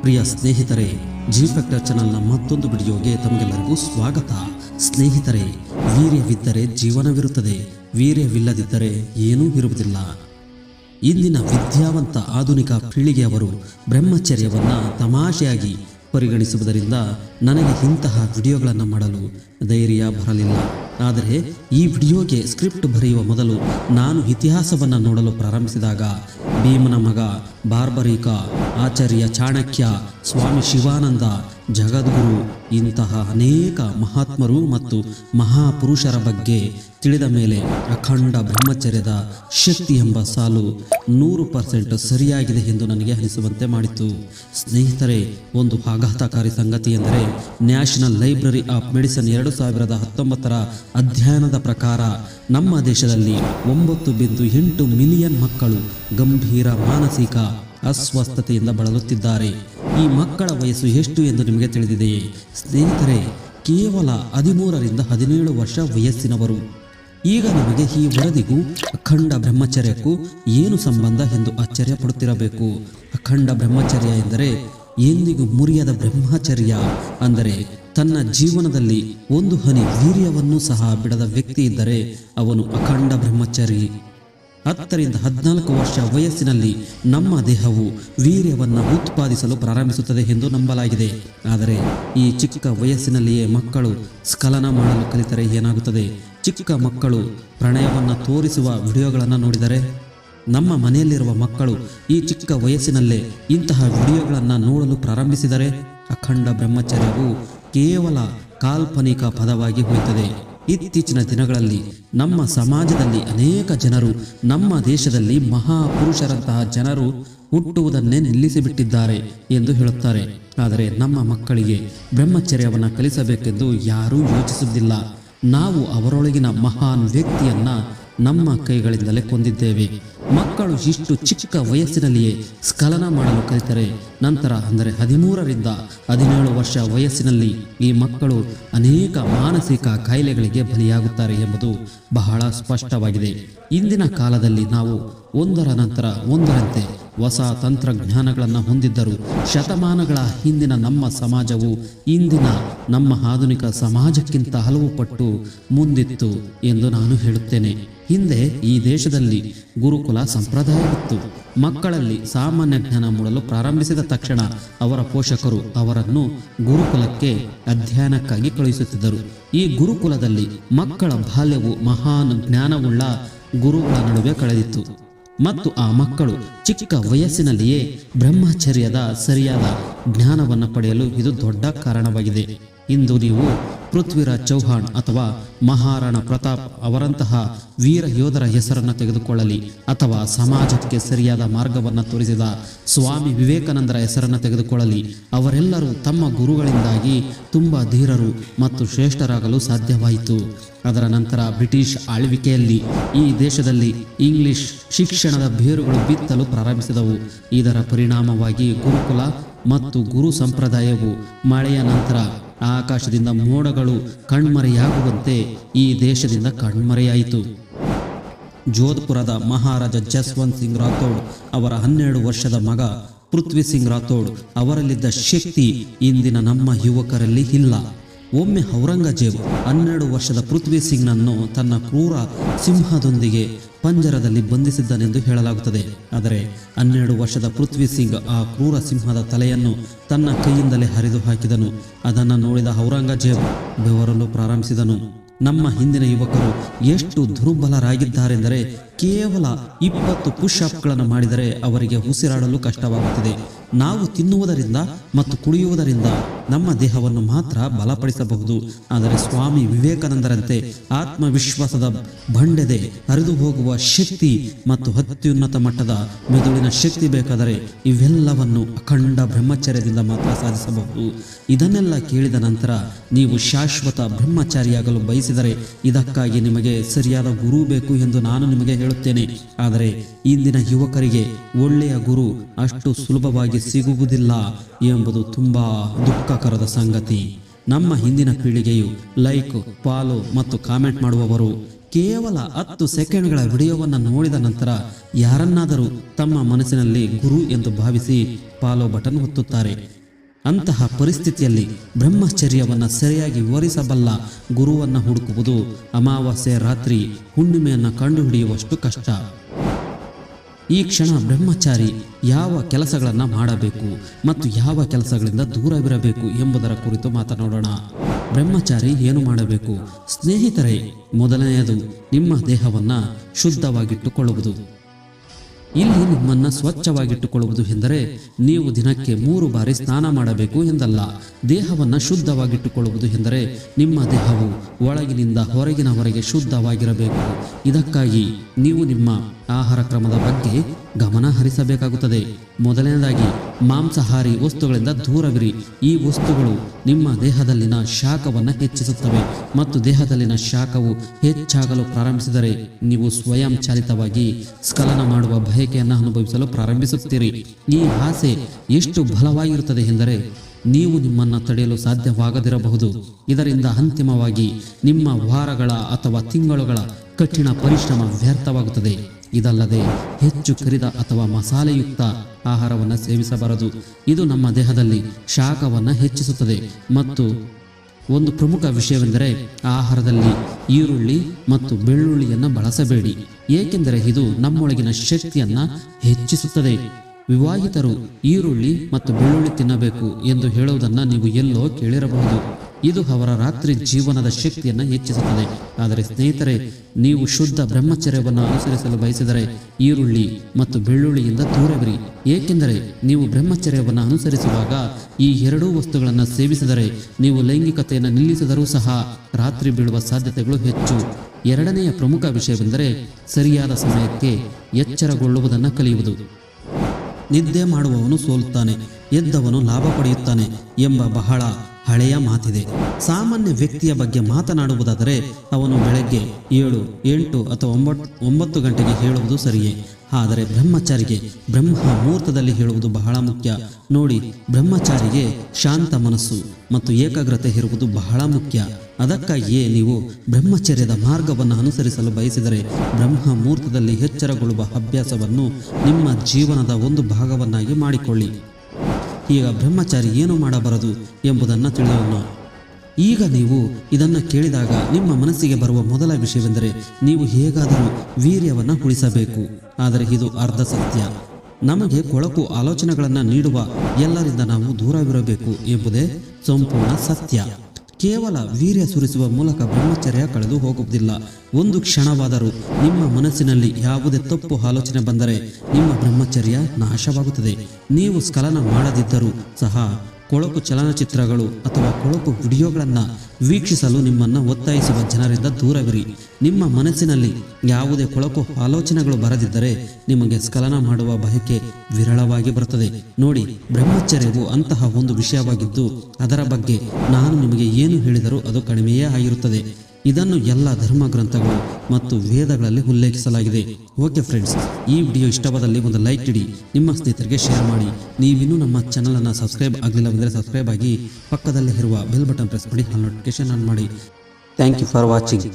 ಪ್ರಿಯ ಸ್ನೇಹಿತರೆ G factor ಚಾನಲ್ನ ಮತ್ತೊಂದು ವಿಡಿಯೋಗೆ ತಮಗೆಲ್ಲರಿಗೂ ಸ್ವಾಗತ. ಸ್ನೇಹಿತರೆ, ವೀರ್ಯವಿದ್ದರೆ ಜೀವನವಿರುತ್ತದೆ, ವೀರ್ಯವಿಲ್ಲದಿದ್ದರೆ ಏನೂ ಇರುವುದಿಲ್ಲ. ಇಂದಿನ ವಿದ್ಯಾವಂತ ಆಧುನಿಕ ಪೀಳಿಗೆಯವರು ಬ್ರಹ್ಮಚರ್ಯವನ್ನು ತಮಾಷೆಯಾಗಿ ಪರಿಗಣಿಸುವುದರಿಂದ ನನಗೆ ಇಂತಹ ವಿಡಿಯೋಗಳನ್ನು ಮಾಡಲು ಧೈರ್ಯ ಬರಲಿಲ್ಲ. ಆದರೆ ಈ ವಿಡಿಯೋಗೆ ಸ್ಕ್ರಿಪ್ಟ್ ಬರೆಯುವ ಮೊದಲು ನಾನು ಇತಿಹಾಸವನ್ನು ನೋಡಲು ಪ್ರಾರಂಭಿಸಿದಾಗ ಭೀಮನ ಮಗ ಬಾರ್ಬರಿಕ, ಆಚಾರ್ಯ ಚಾಣಕ್ಯ, ಸ್ವಾಮಿ ಶಿವಾನಂದ, ಜಗದ್ಗುರು ಇಂತಹ ಅನೇಕ ಮಹಾತ್ಮರು ಮತ್ತು ಮಹಾಪುರುಷರ ಬಗ್ಗೆ ತಿಳಿದ ಮೇಲೆ ಅಖಂಡ ಬ್ರಹ್ಮಚರ್ಯದ ಶಕ್ತಿ ಎಂಬ ಸಾಲು ನೂರು ಪರ್ಸೆಂಟ್ ಸರಿಯಾಗಿದೆ ಎಂದು ನನಗೆ ಅನಿಸುವಂತೆ ಮಾಡಿತು. ಸ್ನೇಹಿತರೆ, ಒಂದು ಆಘಾತಕಾರಿ ಸಂಗತಿ ಎಂದರೆ ನ್ಯಾಷನಲ್ ಲೈಬ್ರರಿ ಆಫ್ ಮೆಡಿಸನ್ ಎರಡು ಸಾವಿರದ ಹತ್ತೊಂಬತ್ತರ ಅಧ್ಯಯನದ ಪ್ರಕಾರ ನಮ್ಮ ದೇಶದಲ್ಲಿ ಒಂಬತ್ತು ಬಿಂದು ಎಂಟು ಮಿಲಿಯನ್ ಮಕ್ಕಳು ಗಂಭೀರ ಮಾನಸಿಕ ಅಸ್ವಸ್ಥತೆಯಿಂದ ಬಳಲುತ್ತಿದ್ದಾರೆ. ಈ ಮಕ್ಕಳ ವಯಸ್ಸು ಎಷ್ಟು ಎಂದು ನಿಮಗೆ ತಿಳಿದಿದೆಯೇ? ಸ್ನೇಹಿತರೆ, ಕೇವಲ ಹದಿಮೂರರಿಂದ ಹದಿನೇಳು ವರ್ಷ ವಯಸ್ಸಿನವರು. ಈಗ ನಮಗೆ ಈ ವರದಿಗೂ ಅಖಂಡ ಬ್ರಹ್ಮಚರ್ಯಕ್ಕೂ ಏನು ಸಂಬಂಧ ಎಂದು ಆಶ್ಚರ್ಯ ಪಡುತ್ತಿರಬೇಕು ಅಖಂಡ ಬ್ರಹ್ಮಚರ್ಯ ಎಂದರೆ ಎಂದಿಗೂ ಮುರಿಯದ ಬ್ರಹ್ಮಚರ್ಯ ಅಂದರೆ ತನ್ನ ಜೀವನದಲ್ಲಿ ಒಂದು ಹನಿ ವೀರ್ಯವನ್ನು ಸಹ ಬಿಡದ ವ್ಯಕ್ತಿ ಇದ್ದರೆ ಅವನು ಅಖಂಡ ಬ್ರಹ್ಮಚಾರಿ. ಹತ್ತರಿಂದ ಹದಿನಾಲ್ಕು ವರ್ಷ ವಯಸ್ಸಿನಲ್ಲಿ ನಮ್ಮ ದೇಹವು ವೀರ್ಯವನ್ನು ಉತ್ಪಾದಿಸಲು ಪ್ರಾರಂಭಿಸುತ್ತದೆ ಎಂದು ನಂಬಲಾಗಿದೆ. ಆದರೆ ಈ ಚಿಕ್ಕ ವಯಸ್ಸಿನಲ್ಲಿಯೇ ಮಕ್ಕಳು ಸ್ಖಲನ ಮಾಡಲು ಕಲಿತರೆ ಏನಾಗುತ್ತದೆ? ಚಿಕ್ಕ ಮಕ್ಕಳು ಪ್ರಣಯವನ್ನು ತೋರಿಸುವ ವಿಡಿಯೋಗಳನ್ನು ನೋಡಿದರೆ? ನಮ್ಮ ಮನೆಯಲ್ಲಿರುವ ಮಕ್ಕಳು ಈ ಚಿಕ್ಕ ವಯಸ್ಸಿನಲ್ಲೇ ಇಂತಹ ವಿಡಿಯೋಗಳನ್ನು ನೋಡಲು ಪ್ರಾರಂಭಿಸಿದರೆ ಅಖಂಡ ಬ್ರಹ್ಮಚರ್ಯವು ಕೇವಲ ಕಾಲ್ಪನಿಕ ಪದವಾಗಿ ಹೋಯ್ತದೆ. ಇತ್ತೀಚಿನ ದಿನಗಳಲ್ಲಿ ನಮ್ಮ ಸಮಾಜದಲ್ಲಿ ಅನೇಕ ಜನರು, ನಮ್ಮ ದೇಶದಲ್ಲಿ ಮಹಾಪುರುಷರಂತಹ ಜನರು ಹುಟ್ಟುವುದನ್ನೇ ನಿಲ್ಲಿಸಿಬಿಟ್ಟಿದ್ದಾರೆ ಎಂದು ಹೇಳುತ್ತಾರೆ. ಆದರೆ ನಮ್ಮ ಮಕ್ಕಳಿಗೆ ಬ್ರಹ್ಮಚರ್ಯವನ್ನು ಕಲಿಸಬೇಕೆಂದು ಯಾರೂ ಯೋಚಿಸುವುದಿಲ್ಲ. ನಾವು ಅವರೊಳಗಿನ ಮಹಾನ್ ವ್ಯಕ್ತಿಯನ್ನ ನಮ್ಮ ಕೈಗಳಿಂದಲೇ ಕೊಂದಿದ್ದೇವೆ. ಮಕ್ಕಳು ಇಷ್ಟು ಚಿಕ್ಕ ವಯಸ್ಸಿನಲ್ಲಿಯೇ ಸ್ಖಲನ ಮಾಡಲು ಕಲಿತರೆ, ನಂತರ ಅಂದರೆ ಹದಿಮೂರರಿಂದ ಹದಿನೇಳು ವರ್ಷ ವಯಸ್ಸಿನಲ್ಲಿ ಈ ಮಕ್ಕಳು ಅನೇಕ ಮಾನಸಿಕ ಕಾಯಿಲೆಗಳಿಗೆ ಬಲಿಯಾಗುತ್ತಾರೆ ಎಂಬುದು ಬಹಳ ಸ್ಪಷ್ಟವಾಗಿದೆ. ಇಂದಿನ ಕಾಲದಲ್ಲಿ ನಾವು ಒಂದರ ನಂತರ ಒಂದರಂತೆ ಹೊಸ ತಂತ್ರಜ್ಞಾನಗಳನ್ನು ಹೊಂದಿದ್ದರು. ಶತಮಾನಗಳ ಹಿಂದಿನ ನಮ್ಮ ಸಮಾಜವು ಇಂದಿನ ನಮ್ಮ ಆಧುನಿಕ ಸಮಾಜಕ್ಕಿಂತ ಹಲವು ಪಟ್ಟು ಮುಂದಿತ್ತು ಎಂದು ನಾನು ಹೇಳುತ್ತೇನೆ. ಹಿಂದೆ ಈ ದೇಶದಲ್ಲಿ ಗುರುಕುಲ ಸಂಪ್ರದಾಯವಿತ್ತು. ಮಕ್ಕಳಲ್ಲಿ ಸಾಮಾನ್ಯ ಜ್ಞಾನ ಮೂಡಲು ಪ್ರಾರಂಭಿಸಿದ ತಕ್ಷಣ ಅವರ ಪೋಷಕರು ಅವರನ್ನು ಗುರುಕುಲಕ್ಕೆ ಅಧ್ಯಯನಕ್ಕಾಗಿ ಕಳುಹಿಸುತ್ತಿದ್ದರು. ಈ ಗುರುಕುಲದಲ್ಲಿ ಮಕ್ಕಳ ಬಾಲ್ಯವು ಮಹಾನ್ ಜ್ಞಾನವುಳ್ಳ ಗುರುಗಳ ನಡುವೆ ಕಳೆದಿತ್ತು. ಮತ್ತು ಆ ಮಕ್ಕಳು ಚಿಕ್ಕ ವಯಸ್ಸಿನಲ್ಲಿಯೇ ಬ್ರಹ್ಮಚರ್ಯದ ಸರಿಯಾದ ಜ್ಞಾನವನ್ನು ಪಡೆಯಲು ಇದು ದೊಡ್ಡ ಕಾರಣವಾಗಿದೆ. ಇಂದು ನೀವು ಪೃಥ್ವಿರಾಜ್ ಚೌಹಾಣ್ ಅಥವಾ ಮಹಾರಾಣ ಪ್ರತಾಪ್ ಅವರಂತಹ ವೀರ ಯೋಧರ ಹೆಸರನ್ನು ತೆಗೆದುಕೊಳ್ಳಲಿ ಅಥವಾ ಸಮಾಜಕ್ಕೆ ಸರಿಯಾದ ಮಾರ್ಗವನ್ನು ತೋರಿಸಿದ ಸ್ವಾಮಿ ವಿವೇಕಾನಂದರ ಹೆಸರನ್ನು ತೆಗೆದುಕೊಳ್ಳಲಿ. ಅವರೆಲ್ಲರೂ ತಮ್ಮ ಗುರುಗಳಿಂದಾಗಿ ತುಂಬ ಧೀರರು ಮತ್ತು ಶ್ರೇಷ್ಠರಾಗಲು ಸಾಧ್ಯವಾಯಿತು. ಅದರ ನಂತರ ಬ್ರಿಟಿಷ್ ಆಳ್ವಿಕೆಯಲ್ಲಿ ಈ ದೇಶದಲ್ಲಿ ಇಂಗ್ಲಿಷ್ ಶಿಕ್ಷಣದ ಬೇರುಗಳು ಬಿತ್ತಲು ಪ್ರಾರಂಭಿಸಿದವು. ಇದರ ಪರಿಣಾಮವಾಗಿ ಗುರುಕುಲ ಮತ್ತು ಗುರು ಸಂಪ್ರದಾಯವು ಮಳೆಯ ನಂತರ ಆಕಾಶದಿಂದ ಮೋಡಗಳು ಕಣ್ಮರೆಯಾಗುವಂತೆ ಈ ದೇಶದಿಂದ ಕಣ್ಮರೆಯಾಯಿತು. ಜೋಧ್ಪುರದ ಮಹಾರಾಜ ಜಸ್ವಂತ್ ಸಿಂಗ್ ರಾಥೋಡ್ ಅವರ ಹನ್ನೆರಡು ವರ್ಷದ ಮಗ ಪೃಥ್ವಿ ಸಿಂಗ್ ರಾಥೋಡ್ ಅವರಲ್ಲಿದ್ದ ಶಕ್ತಿ ಇಂದಿನ ನಮ್ಮ ಯುವಕರಲ್ಲಿ ಇಲ್ಲ. ಒಮ್ಮೆ ಔರಂಗಜೇಬ್ ಹನ್ನೆರಡು ವರ್ಷದ ಪೃಥ್ವಿ ಸಿಂಗ್ನನ್ನು ತನ್ನ ಕ್ರೂರ ಸಿಂಹದೊಂದಿಗೆ ಪಂಜರದಲ್ಲಿ ಬಂಧಿಸಿದ್ದನೆಂದು ಹೇಳಲಾಗುತ್ತದೆ. ಆದರೆ ಹನ್ನೆರಡು ವರ್ಷದ ಪೃಥ್ವಿ ಸಿಂಗ್ ಆ ಕ್ರೂರ ಸಿಂಹದ ತಲೆಯನ್ನು ತನ್ನ ಕೈಯಿಂದಲೇ ಹರಿದು ಹಾಕಿದನು ಅದನ್ನು ನೋಡಿದ ಔರಂಗಜೇಬ್ ಬೆವರಲು ಪ್ರಾರಂಭಿಸಿದನು. ನಮ್ಮ ಹಿಂದಿನ ಯುವಕರು ಎಷ್ಟು ದುರ್ಬಲರಾಗಿದ್ದಾರೆಂದರೆ ಕೇವಲ ಇಪ್ಪತ್ತು ಪುಷ್ ಅಪ್ಗಳನ್ನು ಮಾಡಿದರೆ ಅವರಿಗೆ ಉಸಿರಾಡಲು ಕಷ್ಟವಾಗುತ್ತದೆ. ನಾವು ತಿನ್ನುವುದರಿಂದ ಮತ್ತು ಕುಡಿಯುವುದರಿಂದ ನಮ್ಮ ದೇಹವನ್ನು ಮಾತ್ರ ಬಲಪಡಿಸಬಹುದು. ಆದರೆ ಸ್ವಾಮಿ ವಿವೇಕಾನಂದರಂತೆ ಆತ್ಮವಿಶ್ವಾಸದ ಬಂಡೆದೆ ಹರಿದು ಹೋಗುವ ಶಕ್ತಿ ಮತ್ತು ಅತ್ಯುನ್ನತ ಮಟ್ಟದ ಮೆದುಳಿನ ಶಕ್ತಿ ಬೇಕಾದರೆ ಇವೆಲ್ಲವನ್ನು ಅಖಂಡ ಬ್ರಹ್ಮಚರ್ಯದಿಂದ ಮಾತ್ರ ಸಾಧಿಸಬಹುದು. ಇದನ್ನೆಲ್ಲ ಕೇಳಿದ ನಂತರ ನೀವು ಶಾಶ್ವತ ಬ್ರಹ್ಮಚಾರಿಯಾಗಲು ಬಯಸಿದರೆ ಇದಕ್ಕಾಗಿ ನಿಮಗೆ ಸರಿಯಾದ ಗುರು ಬೇಕು ಎಂದು ನಾನು ನಿಮಗೆ ಹೇಳುತ್ತೇನೆ. ಆದರೆ ಇಂದಿನ ಯುವಕರಿಗೆ ಒಳ್ಳೆಯ ಗುರು ಅಷ್ಟು ಸುಲಭವಾಗಿ ಸಿಗುವುದಿಲ್ಲ ಎಂಬುದು ತುಂಬಾ ದುಃಖಕರದ ಸಂಗತಿ. ನಮ್ಮ ಹಿಂದಿನ ಪೀಳಿಗೆಯು ಲೈಕ್, ಫಾಲೋ ಮತ್ತು ಕಾಮೆಂಟ್ ಮಾಡುವವರು ಕೇವಲ ಹತ್ತು ಸೆಕೆಂಡ್ಗಳ ವಿಡಿಯೋವನ್ನು ನೋಡಿದ ನಂತರ ಯಾರನ್ನಾದರೂ ತಮ್ಮ ಮನಸ್ಸಿನಲ್ಲಿ ಗುರು ಎಂದು ಭಾವಿಸಿ ಫಾಲೋ ಬಟನ್ ಒತ್ತುತ್ತಾರೆ. ಅಂತಹ ಪರಿಸ್ಥಿತಿಯಲ್ಲಿ ಬ್ರಹ್ಮಚರ್ಯವನ್ನು ಸರಿಯಾಗಿ ವಿವರಿಸಬಲ್ಲ ಗುರುವನ್ನು ಹುಡುಕುವುದು ಅಮಾವಾಸ್ಯೆ ರಾತ್ರಿ ಹುಣ್ಣಿಮೆಯನ್ನು ಕಂಡುಹಿಡಿಯುವಷ್ಟು ಕಷ್ಟ. ಈ ಕ್ಷಣ ಬ್ರಹ್ಮಚಾರಿ ಯಾವ ಕೆಲಸಗಳನ್ನು ಮಾಡಬೇಕು ಮತ್ತು ಯಾವ ಕೆಲಸಗಳಿಂದ ದೂರವಿರಬೇಕು ಎಂಬುದರ ಕುರಿತು ಮಾತನಾಡೋಣ. ಬ್ರಹ್ಮಚಾರಿ ಏನು ಮಾಡಬೇಕು? ಸ್ನೇಹಿತರೇ, ಮೊದಲನೆಯದು ನಿಮ್ಮ ದೇಹವನ್ನು ಶುದ್ಧವಾಗಿಟ್ಟುಕೊಳ್ಳುವುದು. ಇಲ್ಲಿ ನಿಮ್ಮನ್ನು ಸ್ವಚ್ಛವಾಗಿಟ್ಟುಕೊಳ್ಳುವುದು ಎಂದರೆ ನೀವು ದಿನಕ್ಕೆ ಮೂರು ಬಾರಿ ಸ್ನಾನ ಮಾಡಬೇಕು ಎಂದಲ್ಲ, ದೇಹವನ್ನು ಶುದ್ಧವಾಗಿಟ್ಟುಕೊಳ್ಳುವುದು ಎಂದರೆ ನಿಮ್ಮ ದೇಹವು ಒಳಗಿನಿಂದ ಹೊರಗಿನವರೆಗೆ ಶುದ್ಧವಾಗಿರಬೇಕು. ಇದಕ್ಕಾಗಿ ನೀವು ನಿಮ್ಮ ಆಹಾರ ಕ್ರಮದ ಬಗ್ಗೆ ಗಮನ ಹರಿಸಬೇಕಾಗುತ್ತದೆ. ಮೊದಲನೇದಾಗಿ ಮಾಂಸಾಹಾರಿ ವಸ್ತುಗಳಿಂದ ದೂರವಿರಿ. ಈ ವಸ್ತುಗಳು ನಿಮ್ಮ ದೇಹದಲ್ಲಿನ ಶಾಖವನ್ನು ಹೆಚ್ಚಿಸುತ್ತವೆ ಮತ್ತು ದೇಹದಲ್ಲಿನ ಶಾಖವು ಹೆಚ್ಚಾಗಲು ಪ್ರಾರಂಭಿಸಿದರೆ ನೀವು ಸ್ವಯಂ ಚಾಲಿತವಾಗಿ ಸ್ಖಲನ ಮಾಡುವ ಬಯಕೆಯನ್ನು ಅನುಭವಿಸಲು ಪ್ರಾರಂಭಿಸುತ್ತೀರಿ. ಈ ಆಸೆ ಎಷ್ಟು ಬಲವಾಗಿರುತ್ತದೆ ಎಂದರೆ, ನೀವು ನಿಮ್ಮನ್ನು ತಡೆಯಲು ಸಾಧ್ಯವಾಗದಿರಬಹುದು. ಇದರಿಂದ ಅಂತಿಮವಾಗಿ ನಿಮ್ಮ ವಾರಗಳ ಅಥವಾ ತಿಂಗಳುಗಳ ಕಠಿಣ ಪರಿಶ್ರಮ ವ್ಯರ್ಥವಾಗುತ್ತದೆ. ಇದಲ್ಲದೆ ಹೆಚ್ಚು ಕರಿದ ಅಥವಾ ಮಸಾಲೆಯುಕ್ತ ಆಹಾರವನ್ನು ಸೇವಿಸಬಾರದು. ಇದು ನಮ್ಮ ದೇಹದಲ್ಲಿ ಶಾಖವನ್ನು ಹೆಚ್ಚಿಸುತ್ತದೆ ಮತ್ತು ಒಂದು ಪ್ರಮುಖ ವಿಷಯವೆಂದರೆ ಆಹಾರದಲ್ಲಿ ಈರುಳ್ಳಿ ಮತ್ತು ಬೆಳ್ಳುಳ್ಳಿಯನ್ನು ಬಳಸಬೇಡಿ. ಏಕೆಂದರೆ ಇದು ನಮ್ಮೊಳಗಿನ ಶಕ್ತಿಯನ್ನು ಹೆಚ್ಚಿಸುತ್ತದೆ. ವಿವಾಹಿತರು ಈರುಳ್ಳಿ ಮತ್ತು ಬೆಳ್ಳುಳ್ಳಿ ತಿನ್ನಬೇಕು ಎಂದು ಹೇಳುವುದನ್ನು ನೀವು ಎಲ್ಲೋ ಕೇಳಿರಬಹುದು. ಇದು ಅವರ ರಾತ್ರಿ ಜೀವನದ ಶಕ್ತಿಯನ್ನು ಹೆಚ್ಚಿಸುತ್ತದೆ. ಆದರೆ ಸ್ನೇಹಿತರೆ, ನೀವು ಶುದ್ಧ ಬ್ರಹ್ಮಚರ್ಯವನ್ನು ಅನುಸರಿಸಲು ಬಯಸಿದರೆ ಈರುಳ್ಳಿ ಮತ್ತು ಬೆಳ್ಳುಳ್ಳಿಯಿಂದ ದೂರವಿರಿ. ಏಕೆಂದರೆ ನೀವು ಬ್ರಹ್ಮಚರ್ಯವನ್ನು ಅನುಸರಿಸುವಾಗ ಈ ಎರಡೂ ವಸ್ತುಗಳನ್ನು ಸೇವಿಸಿದರೆ ನೀವು ಲೈಂಗಿಕತೆಯನ್ನು ನಿಲ್ಲಿಸಿದರೂ ಸಹ ರಾತ್ರಿ ಬೀಳುವ ಸಾಧ್ಯತೆಗಳು ಹೆಚ್ಚು. ಎರಡನೆಯ ಪ್ರಮುಖ ವಿಷಯವೆಂದರೆ ಸರಿಯಾದ ಸಮಯಕ್ಕೆ ಎಚ್ಚರಗೊಳ್ಳುವುದನ್ನು ಕಲಿಯುವುದು. ನಿದ್ದೆ ಮಾಡುವವನು ಸೋಲುತ್ತಾನೆ, ಎದ್ದವನು ಲಾಭ ಪಡೆಯುತ್ತಾನೆ ಎಂಬ ಬಹಳ ಹಳೆಯ ಮಾತಿದೆ. ಸಾಮಾನ್ಯ ವ್ಯಕ್ತಿಯ ಬಗ್ಗೆ ಮಾತನಾಡುವುದಾದರೆ ಅವನು ಬೆಳಗ್ಗೆ ಏಳು, ಎಂಟು ಅಥವಾ ಒಂಬತ್ತು ಒಂಬತ್ತು ಗಂಟೆಗೆ ಹೇಳುವುದು ಸರಿಯೇ. ಆದರೆ ಬ್ರಹ್ಮಚಾರಿಗೆ ಬ್ರಹ್ಮ ಮುಹೂರ್ತದಲ್ಲಿ ಹೇಳುವುದು ಬಹಳ ಮುಖ್ಯ. ನೋಡಿ, ಬ್ರಹ್ಮಚಾರಿಗೆ ಶಾಂತ ಮನಸ್ಸು ಮತ್ತು ಏಕಾಗ್ರತೆ ಇರುವುದು ಬಹಳ ಮುಖ್ಯ. ಅದಕ್ಕಾಗಿಯೇ ನೀವು ಬ್ರಹ್ಮಚರ್ಯದ ಮಾರ್ಗವನ್ನು ಅನುಸರಿಸಲು ಬಯಸಿದರೆ ಬ್ರಹ್ಮ ಮುಹೂರ್ತದಲ್ಲಿ ಎಚ್ಚರಗೊಳ್ಳುವ ಅಭ್ಯಾಸವನ್ನು ನಿಮ್ಮ ಜೀವನದ ಒಂದು ಭಾಗವನ್ನಾಗಿ ಮಾಡಿಕೊಳ್ಳಿ. ಈಗ ಬ್ರಹ್ಮಚಾರಿ ಏನು ಮಾಡಬಾರದು ಎಂಬುದನ್ನು ತಿಳಿಯೋಣ. ಈಗ ನೀವು ಇದನ್ನು ಕೇಳಿದಾಗ ನಿಮ್ಮ ಮನಸ್ಸಿಗೆ ಬರುವ ಮೊದಲ ವಿಷಯವೆಂದರೆ ನೀವು ಹೇಗಾದರೂ ವೀರ್ಯವನ್ನು ಉಳಿಸಬೇಕು. ಆದರೆ ಇದು ಅರ್ಧ ಸತ್ಯ. ನಮಗೆ ಕೊಳಕು ಆಲೋಚನೆಗಳನ್ನು ನೀಡುವ ಎಲ್ಲರಿಂದ ನಾವು ದೂರವಿರಬೇಕು ಎಂಬುದೇ ಸಂಪೂರ್ಣ ಸತ್ಯ. ಕೇವಲ ವೀರ್ಯ ಸುರಿಸುವ ಮೂಲಕ ಬ್ರಹ್ಮಚರ್ಯ ಕಳೆದು ಹೋಗುವುದಿಲ್ಲ. ಒಂದು ಕ್ಷಣವಾದರೂ ನಿಮ್ಮ ಮನಸ್ಸಿನಲ್ಲಿ ಯಾವುದೇ ತಪ್ಪು ಆಲೋಚನೆ ಬಂದರೆ ನಿಮ್ಮ ಬ್ರಹ್ಮಚರ್ಯ ನಾಶವಾಗುತ್ತದೆ. ನೀವು ಸ್ಖಲನ ಮಾಡದಿದ್ದರೂ ಸಹ ಕೊಳಕು ಚಲನಚಿತ್ರಗಳು ಅಥವಾ ಕೊಳಕು ವಿಡಿಯೋಗಳನ್ನು ವೀಕ್ಷಿಸಲು ನಿಮ್ಮನ್ನು ಒತ್ತಾಯಿಸುವ ಜನರಿಂದ ದೂರವಿರಿ. ನಿಮ್ಮ ಮನಸ್ಸಿನಲ್ಲಿ ಯಾವುದೇ ಕೊಳಕು ಆಲೋಚನೆಗಳು ಬರದಿದ್ದರೆ ನಿಮಗೆ ಸ್ಖಲನ ಮಾಡುವ ಬಯಕೆ ವಿರಳವಾಗಿ ಬರುತ್ತದೆ. ನೋಡಿ, ಬ್ರಹ್ಮಚರ್ಯವು ಅಂತಹ ಒಂದು ವಿಷಯವಾಗಿದ್ದು ಅದರ ಬಗ್ಗೆ ನಾನು ನಿಮಗೆ ಏನು ಹೇಳಿದರೂ ಅದು ಕಡಿಮೆಯೇ ಆಗಿರುತ್ತದೆ. ಇದನ್ನು ಎಲ್ಲ ಧರ್ಮ ಗ್ರಂಥಗಳು ಮತ್ತು ವೇದಗಳಲ್ಲಿ ಉಲ್ಲೇಖಿಸಲಾಗಿದೆ. ಓಕೆ ಫ್ರೆಂಡ್ಸ್ ಈ ವಿಡಿಯೋ ಇಷ್ಟವಾದಲ್ಲಿ ಒಂದು ಲೈಕ್ ಇಡಿ. ನಿಮ್ಮ ಸ್ನೇಹಿತರಿಗೆ ಶೇರ್ ಮಾಡಿ. ನೀವಿನ್ನೂ ನಮ್ಮ ಚಾನಲನ್ನು ಸಬ್ಸ್ಕ್ರೈಬ್ ಆಗಲಿಲ್ಲವೆಂದರೆ ಸಬ್ಸ್ಕ್ರೈಬ್ ಆಗಿ ಪಕ್ಕದಲ್ಲೇ ಇರುವ ಬೆಲ್ ಬಟನ್ ಪ್ರೆಸ್ ಮಾಡಿ ನೋಟಿಫಿಕೇಶನ್ ಆನ್ ಮಾಡಿ. Thank you for watching